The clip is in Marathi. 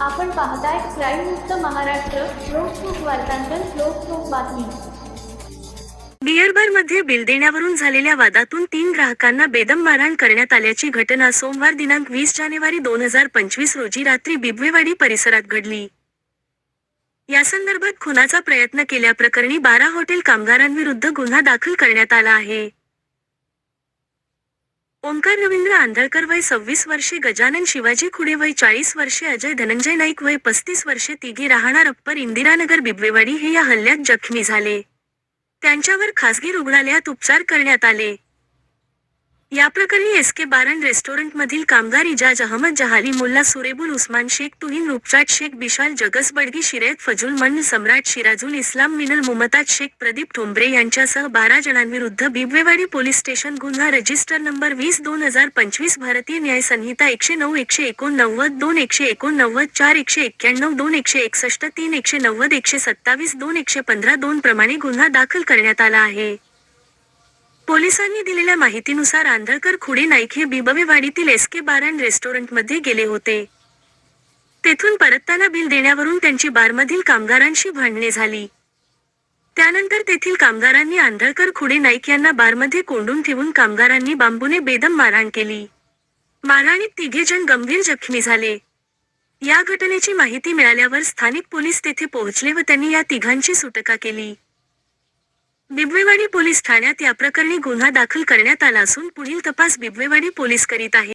आपण पाहताय क्राईम मुक्त महाराष्ट्र लोकसुख वार्तांकन लोकसुख बातमी. बिअरमध्ये बिल देण्यावरून झालेल्या वादातून तीन ग्राहकांना बेदम मारहाण करण्यात आल्याची घटना सोमवार दिनांक वीस जानेवारी दोन हजार पंचवीस रोजी रात्री बिबवेवाडी परिसरात घडली. यासंदर्भात खुनाचा प्रयत्न केल्याप्रकरणी बारा हॉटेल कामगारांविरुद्ध गुन्हा दाखल करण्यात आला आहे. ओंकार रवींद्र आंधळकर वय सव्वीस वर्षे गजानन शिवाजी खुडे वय चाळीस वर्षे अजय धनंजय नाईक वय पस्तीस वर्षे तिघे राहणार अप्पर इंदिरानगर बिबवेवाडी हे या हल्ल्यात जखमी झाले. त्यांच्यावर खासगी रुग्णालयात उपचार करण्यात आले. या प्रकरणी एस के बारन रेस्टॉरंटमधील कामगार इजाज अहमद जहाली मुल्ला सुरेबुल उस्मान शेख तुहिन रुपचाट शेख बिशाल जगस बडगी शिरेत फजुल मन सम्राट शिराजुल इस्लाम मिनल मुमताज शेख प्रदीप ठोंबरे यांच्यासह बारा जणांविरुद्ध बिबवेवाडी पोलीस स्टेशन गुन्हा रजिस्टर नंबर वीस दोन हजार पंचवीस भारतीय न्याय संहिता एकशे नऊ एकशे एकोणनव्वद दोन एकशे एकोणनव्वद चार एकशे एक्क्याण्णव दोन एकशे एकसष्ट तीन एकशे नव्वद एकशे सत्तावीस दोन एकशे पंधरा दोन प्रमाणे गुन्हा दाखल करण्यात आला आहे. पोलिसांनी दिलेल्या माहितीनुसार आंधळकर खुडे नाईक हे बिबवेवाडीतील एस के बार अँड रेस्टॉरंटमध्ये गेले होते. तेथून परतताना बिल देण्यावरून त्यांची बारमधील कामगारांशी भांडणे झाली. त्यानंतर तेथील कामगारांनी आंधळकर खुडे नाईक यांना बारमध्ये कोंडून ठेवून कामगारांनी बांबूने बेदम मारहाण केली. मारहाणीत तिघे जण गंभीर जखमी झाले. या घटनेची माहिती मिळाल्यावर स्थानिक पोलीस तेथे पोहोचले व त्यांनी या तिघांची सुटका केली. बिबवेवाडी पोलीस ठाण्यात या प्रकरणी गुन्हा दाखल करण्यात आला असून पुढील तपास बिबवेवाडी पोलीस करीत आहे